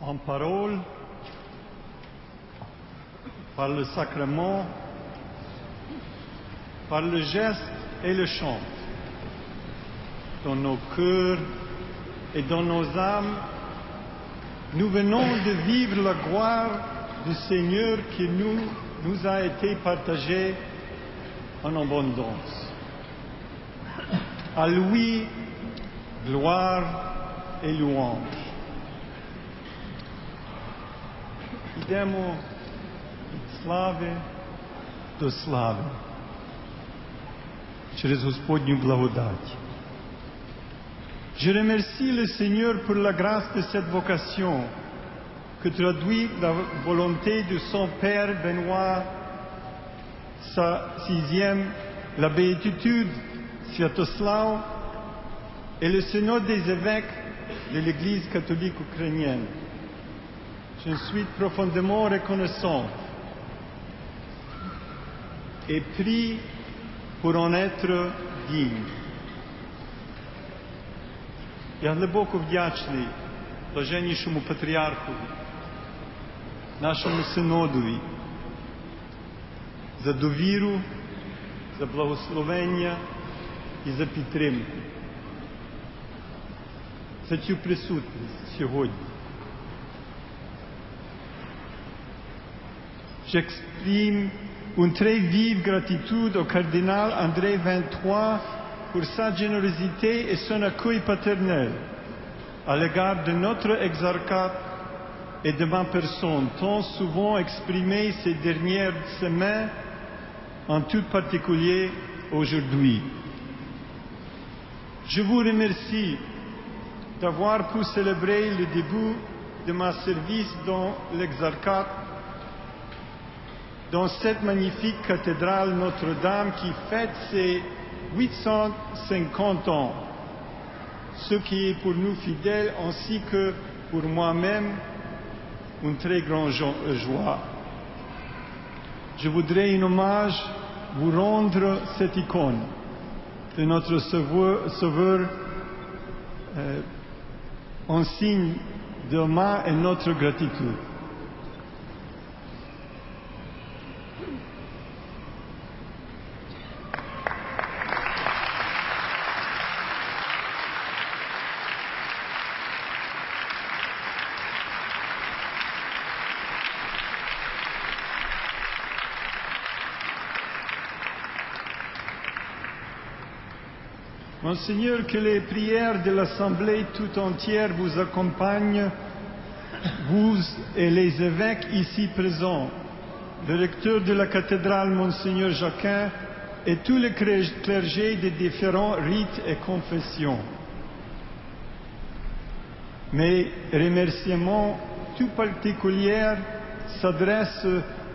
en parole, par le sacrement, par le geste et le chant, dans nos cœurs et dans nos âmes, nous venons de vivre la gloire du Seigneur qui nous, nous a été partagée en abondance. À lui, gloire et louange. Idemo od slave до слави через Господню благодать. Je remercie le Seigneur pour la grâce de cette vocation que traduit la volonté de son Père Benoît, sa sixième, la béatitude Sviatoslav et le synode des évêques de l'Église catholique ukrainienne. Je suis profondément reconnaissant et prie pour en être digne. Я глибоко вдячний блаженнішому патріарху, нашому синодові, за довіру, за благословення і за підтримку, за цю присутність сьогодні. J'exprime une très vive gratitude au cardinal André 23 pour sa générosité et son accueil paternel à l'égard de notre exarchat et de ma personne, tant souvent exprimé ces dernières semaines, en tout particulier aujourd'hui. Je vous remercie d'avoir pu célébrer le début de ma service dans l'exarchat dans cette magnifique cathédrale Notre-Dame qui fête ses 850 ans, ce qui est pour nous fidèles ainsi que pour moi-même une très grande joie. Je voudrais en hommage vous rendre cette icône de notre Sauveur, sauveur euh, en signe de ma et notre gratitude. Monseigneur, que les prières de l'Assemblée tout entière vous accompagnent, vous et les évêques ici présents, le recteur de la cathédrale, Monseigneur Jacquin, et tous les clergés des différents rites et confessions. Mes remerciements tout particuliers s'adressent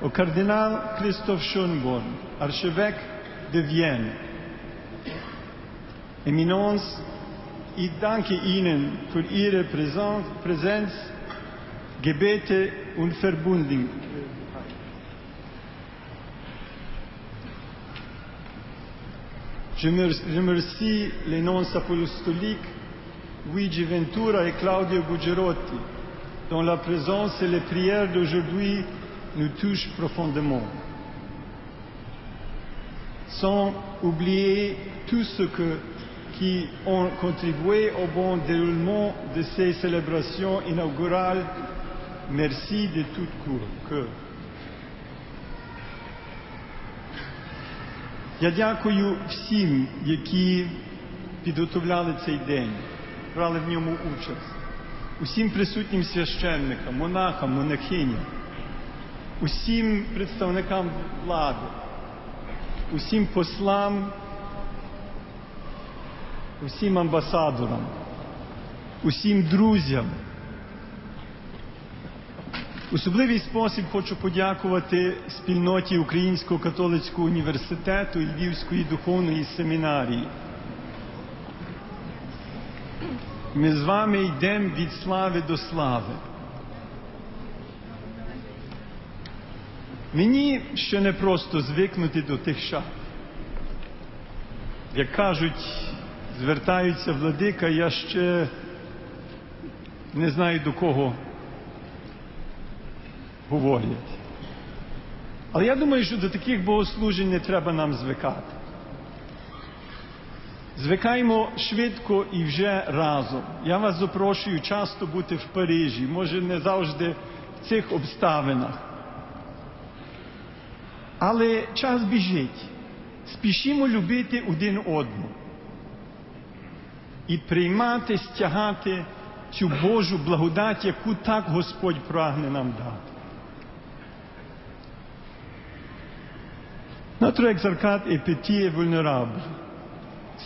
au cardinal Christoph Schönborn, archevêque de Vienne. Eminence, ich danke Ihnen für Ihre Präsenz Gebete und Verbundenheit. Je remercie les noms apostoliques Luigi Ventura et Claudio Bugerotti, dont la présence et les prières d'aujourd'hui nous touchent profondément. Sans oublier tout ce que qui ont contribué au bon déroulement de ces célébrations inaugurales. Merci de tout cœur. Я дякую всім, які підготовляли цей день, брали в ньому участь, усім присутнім священникам, монахам, монахиням, усім представникам влади, усім послам усім амбасадорам, усім друзям. Особливий спосіб хочу подякувати спільноті Українського католицького університету і Львівської духовної семінарії. Ми з вами йдемо від слави до слави. Мені ще не просто звикнути до тих шат. Як кажуть, звертаються владика, я ще не знаю до кого говорять. Але я думаю, що до таких богослужень не треба нам звикати. Звикаємо швидко і вже разом. Я вас запрошую часто бути в Парижі, може не завжди в цих обставинах. Але час біжить. Спішімо любити один одного і приймати, стягати цю Божу благодать, яку так Господь прагне нам дати. Notre exarchat est petit et vulnérable.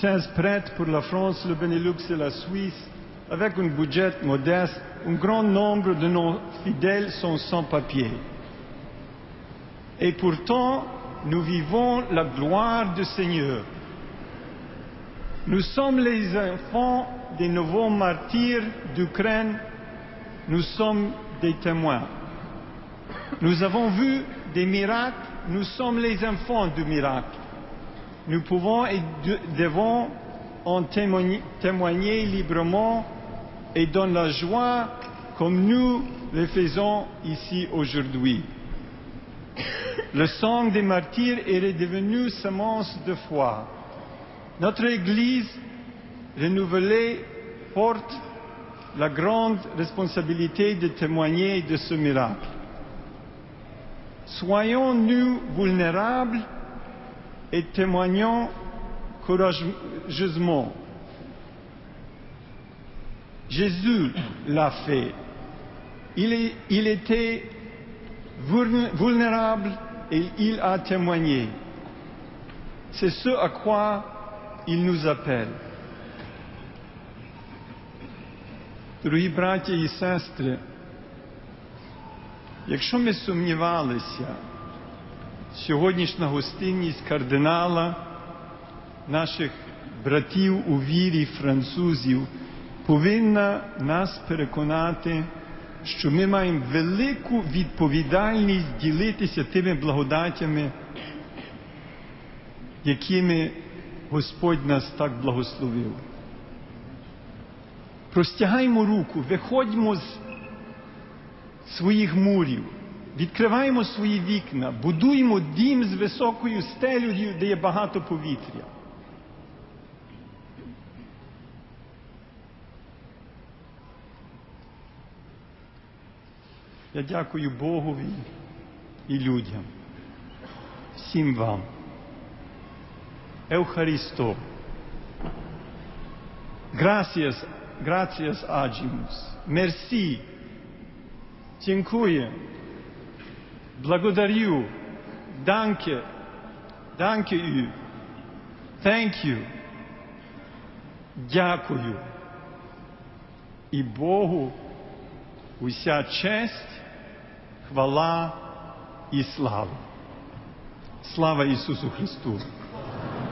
16 prêtres pour la France, le Benelux et la Suisse, avec un budget modeste, un grand nombre de nos fidèles sont sans papier. Et pourtant, nous vivons la gloire du Seigneur. Nous sommes les enfants des nouveaux martyrs d'Ukraine. Nous sommes des témoins. Nous avons vu des miracles. Nous sommes les enfants du miracle. Nous pouvons et devons en témoigner, librement et dans la joie comme nous le faisons ici aujourd'hui. Le sang des martyrs est devenu semence de foi. Notre Église renouvelée porte la grande responsabilité de témoigner de ce miracle. Soyons-nous vulnérables et témoignons courageusement. Jésus l'a fait. Il, était vulnérable et il a témoigné. C'est ce à quoi il nous appelle. Дорогі браття і сестри, якщо ми сумнівалися, сьогоднішня гостинність кардинала, наших братів у вірі французів, повинна нас переконати, що ми маємо велику відповідальність ділитися тими благодатями, якими Господь нас так благословив. Простягаємо руку, виходьмо з своїх мурів, відкриваємо свої вікна, будуємо дім з високою стелею, де є багато повітря. Я дякую Богові і людям, всім вам. Eucharisto. Gracias, gracias agimus. Merci. Dziękuję. Благодарю. Danke. Danke you. Thank you. Дякую. І Богу уся честь, хвала і слава. Слава Ісусу Христу!